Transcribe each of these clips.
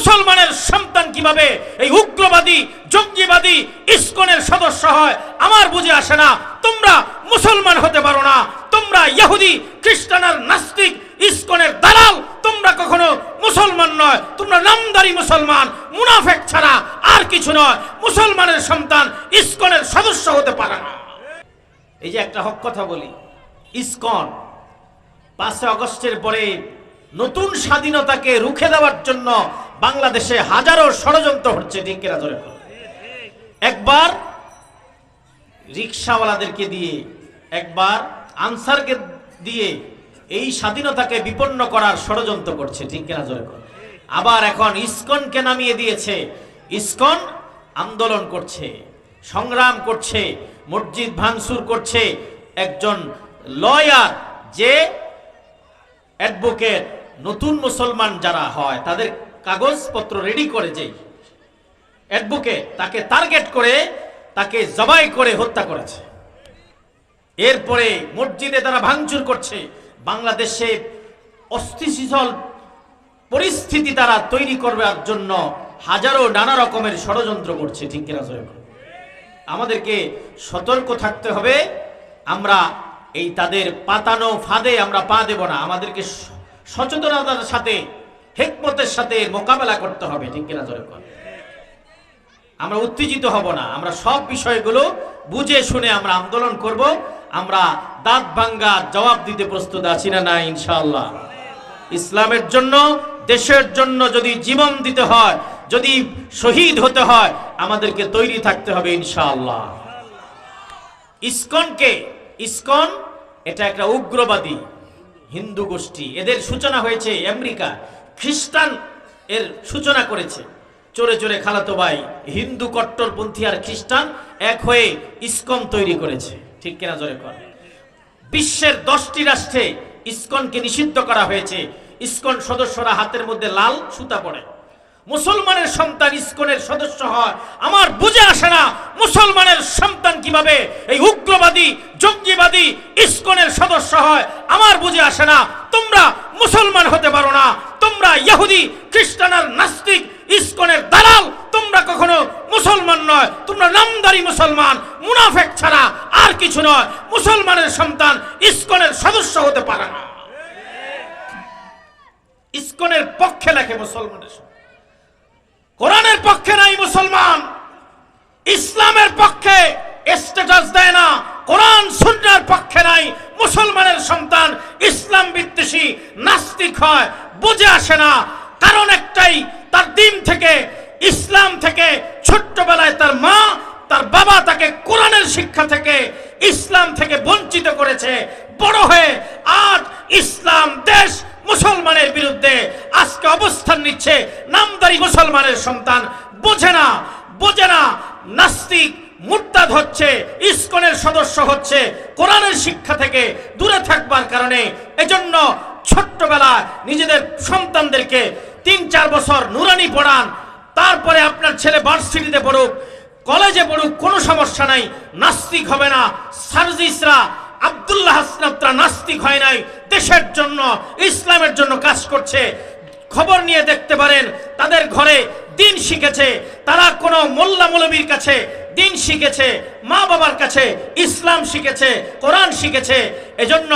মুসলমানের সন্তান কীভাবে এই উগ্রবাদী, জঙ্গিবাদী ইসকনের সদস্য হয়, আমার বুঝে আসে না। তোমরা মুসলমান হতে পারো না। তোমরা ইহুদি, খ্রিস্টান আর নাস্তিক ইসকনের দালাল। তোমরা কখনো মুসলমান নয়। তোমরা নামদারি মুসলমান। মুনাফেক ছাড়া আর কিছু নয়। মুসলমানের সন্তান ইসকনের সদস্য হতে পারে না। এই যে একটা হক কথা বলি। ইস্কন পাঁচই অগস্টের পরে নতুন স্বাধীনতাকে রুখে দেওয়ার জন্য বাংলাদেশে হাজারো ষড়যন্ত্র হচ্ছে, ঠিক ধরে একবার রিক্সাওয়ালাদেরকে দিয়ে, একবার আনসারকে দিয়ে এই স্বাধীনতাকে বিপন্ন করার ষড়যন্ত্র করছে, ঠিক কিনা আবার এখন ইসকনকে নামিয়ে দিয়েছে। ইসকন আন্দোলন করছে, সংগ্রাম করছে, মসজিদ ভাঙচুর করছে। একজন লয়ার যে অ্যাডভোকেট, নতুন মুসলমান যারা হয়, তাদের কাগজপত্র রেডি করে যে অ্যাডভোকেট তাকে টার্গেট করে, তাকে জবাই করে হত্যা করেছে। এরপরে মসজিদে তারা ভাঙচুর করছে। বাংলাদেশে অস্থিশীতল পরিস্থিতি তারা তৈরি করবার জন্য হাজারো নানা রকমের ষড়যন্ত্র করছে, ঠিক কিনা আমাদেরকে সতর্ক থাকতে হবে। আমরা এই তাদের পাতানো ফাঁদে আমরা পা দেব না। আমাদেরকে সচেতনতার সাথে হেকমতের সাথে মোকাবেলা করতে হবে, ঠিক কিনা জোরে কর আমরা উত্তেজিত হব না, আমরা সব বিষয়গুলো বুঝে শুনে আমরা আন্দোলন করব, আমরা দাঁত ভাঙ্গা জবাব দিতে প্রস্তুত আছি না না, ইনশাআল্লাহ। ইসলামের জন্য, দেশের জন্য যদি জীবন দিতে হয়, যদি শহীদ হতে হয়, আমাদেরকে তৈরি থাকতে হবে, ইনশাআল্লাহ। ইসকনকে, ইসকন, এটা একটা উগ্রবাদী হিন্দু গোষ্ঠী, এদের সূচনা হয়েছে আমেরিকা। খ্রিস্টান এর সূচনা করেছে। চোরে চোরে খালাতো ভাই, হিন্দু কট্টরপন্থী আর খ্রিস্টান এক হয়ে ইসকন তৈরি করেছে। ঠিক কিনা জোরে কর। বিশ্বের দশটি রাষ্ট্রে ইসকনকে নিষিদ্ধ করা হয়েছে। ইসকন সদস্যরা হাতের মধ্যে লাল সুতা পড়ে মুসলমানের সন্তান ইসকনের সদস্য হয়। আমার বুঝে আসে না, মুসলমানের সন্তান কীভাবে এই উগ্রবাদী, জঙ্গিবাদী ইসকনের সদস্য হয়, আমার বুঝে আসে না। তোমরা মুসলমান হতে পারো না। তোমরা ইহুদি, খ্রিস্টান আর নাস্তিক ইসকনের দালাল। তোমরা কখনো মুসলমান নয়। তোমরা নামদারি মুসলমান। মুনাফেক ছাড়া আর কিছু নয়। মুসলমানের সন্তান ইসকনের সদস্য হতে পারে না। ইসকনের পক্ষে লেখে মুসলমানের কোরআনের পক্ষে নাই মুসলমান। ইসলামের পক্ষে স্ট্যাটাস দেয় না, কোরআন সুন্নার পক্ষে নাই, মুসলমানের সন্তান ইসলাম বিদ্বেষী, নাস্তিক হয়, বুঝে আসে না। কারণ একটাই, তার দিন থেকে, ইসলাম থেকে, ছোট্টবেলায় তার মা, তার বাবা তাকে কোরআনের শিক্ষা থেকে, ইসলাম থেকে বঞ্চিত করেছে। বড় হয়ে আজ ইসলাম দেশ মুসলমানের বিরুদ্ধে আজকে অবস্থান নিচ্ছে। নামদারি মুসলমানের সন্তান বোঝে না বোঝে না, নাস্তিক মুরতাদ হচ্ছে, ইসকনের সদস্য হচ্ছে, কোরআনের শিক্ষা থেকে দূরে থাকবার কারণে এজন্য ছোট্টবেলা নিজেদের সন্তানদেরকে তিন চার বছর নুরানি পড়ান, তারপরে আপনার ছেলে ভার্সিটিতে পড়ুক কলেজে পড়ুক, কোনো সমস্যা নাই, নাস্তিক হবে না, সার্জিসরা, আব্দুল্লাহ হাসনাত্রা নাস্তিক হয় নাই, দেশের জন্য, ইসলামের জন্য কাজ করছে, খবর নিয়ে দেখতে পারেন, তাদের ঘরে দিন শিখেছে। তারা কোনো মোল্লা মৌলবীর কাছে দিন শিখেছে, মা বাবার কাছে ইসলাম শিখেছে, কোরআন শিখেছে। এজন্য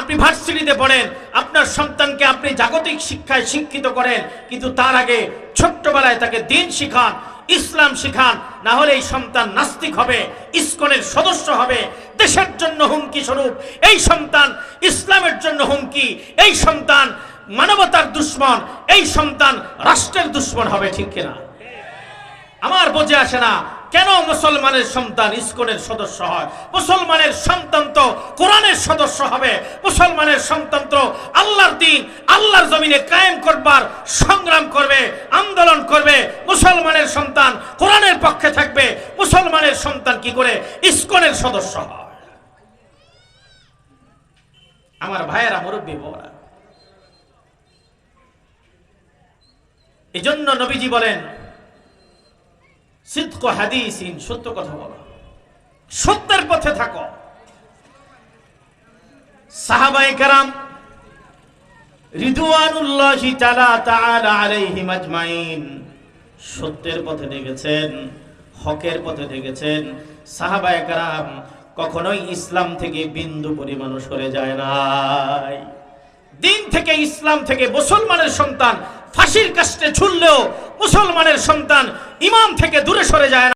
আপনি ভার্সিটিতে পড়েন, আপনার সন্তানকে আপনি জাগতিক শিক্ষায় শিক্ষিত করেন, কিন্তু তার আগে ছোট্টবেলায় তাকে দিন শিখান, ইসলাম শিখান, না হলে এই সন্তান নাস্তিক হবে, ইস্কনের সদস্য হবে। দেশের জন্য হুমকি স্বরূপ, এই সন্তান ইসলামের জন্য হুমকি, এই সন্তান মানবতার দুশ্মন, এই সন্তান রাষ্ট্রের দুশ্মন হবে, ঠিক কিনা? আমার বোঝে আসে না, কেন মুসলমানের সন্তান ইস্কনের সদস্য হয়? মুসলমানের সন্তান তো কোরআনের সদস্য হবে। মুসলমানের সন্তান তো আল্লাহর দিন, আল্লাহর জমিনে কায়েম করবার, সংগ্রাম করবে, আন্দোলন করবে। মুসলমানের সন্তান কোরআনের পক্ষে থাকবে। মুসলমানের সন্তান কি করে? ইস্কনের সদস্য হয়। আমার ভাইয়েরা মুরব্বী বড়া এজন্য নবীজি বলেন সিদ্ধ হাদিসিন, সত্য কথা বলো। সত্যের পথে থাকো। সাহাবাই কারাম রিদওয়ানুল্লাহি তাআলা তাআলা আলাইহিম আজমাইন। সত্যের পথে ডেকেছেন হকের পথে ডেকেছেন সাহাবায়ে কারাম কখনোই ইসলাম থেকে বিন্দু পরিমাণ সরে যায় নাই। দিন থেকে ইসলাম থেকে মুসলমানের সন্তান ফাঁসির কাস্টে ছুড়লেও মুসলমানের সন্তান ইমাম থেকে দূরে সরে যায় না।